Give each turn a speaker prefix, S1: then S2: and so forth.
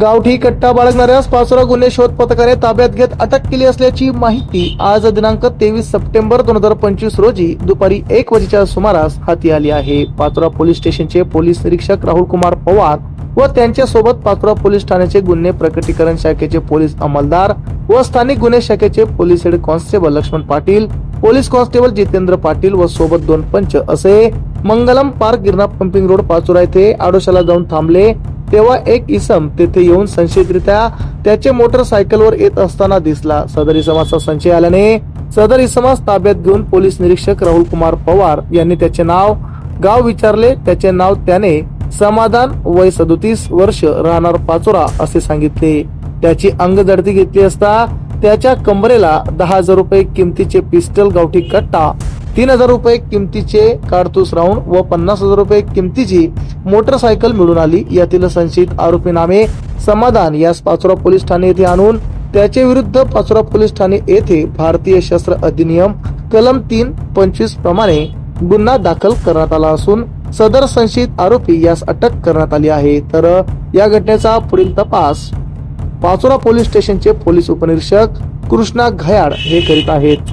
S1: गावठी कट्टा बाळगणाऱ्यास पाचोरा गुन्हे शोध पथकाने ताब्यात घेत अटक केली असल्याची माहिती आज दिनांक तेवीस सप्टेंबर दोन हजार पंचवीस रोजी दुपारी एक वाजेच्या सुमारास हाती आली आहे. पाचोरा पोलीस स्टेशनचे पोलीस निरीक्षक राहुल कुमार पवार व त्यांच्यासोबत पाचोरा पोलीस ठाण्याचे गुन्हे प्रकटीकरण शाखेचे पोलीस अंमलदार व स्थानिक गुन्हे शाखेचे police head constable Laxman Patil police constable Jitendra Patil व सोबत दोन पंच असे Mangalam park Girna pumping road Pachora येथे आडोशाला जाऊन थांबले. तेव्हा एक इसम तेथे येऊन संशयितरित्या त्याचे मोटरसायकलवर येत असताना दिसला. सदर इसमाचा संशय आल्याने सदर इसमास ताब्यात घेऊन पोलीस निरीक्षक राहुल कुमार पवार यांनी त्याचे नाव गाव विचारले. त्याचे नाव त्याने समाधान वय सदोतीस वर्ष राहणार पाचोरा असे सांगितले. त्याची अंग घेतली असता त्याच्या कमरेला दहा हजार रुपये किमतीचे पिस्टल गावठी कट्टा तीन हजार रुपये किमतीचे काडतूस राऊंड व पन्नास हजार रुपये किमतीची मोटरसायकल मिळून आली. यातील संशयित आरोपी नामे समाधान. यास पाचोरा पोलीस ठाणे येथे आणून त्याचे विरुद्ध पाचोरा पोलीस ठाणे येथे भारतीय शस्त्र अधिनियम कलम तीन पंचवीस प्रमाणे गुन्हा दाखल करण्यात आला असून सदर संशयित आरोपी यास अटक करण्यात आली आहे. तर या घटनेचा पुढील तपास पाचोरा पोलीस स्टेशनचे पोलीस उपनिरीक्षक कृष्णा घयाड हे करीत आहेत.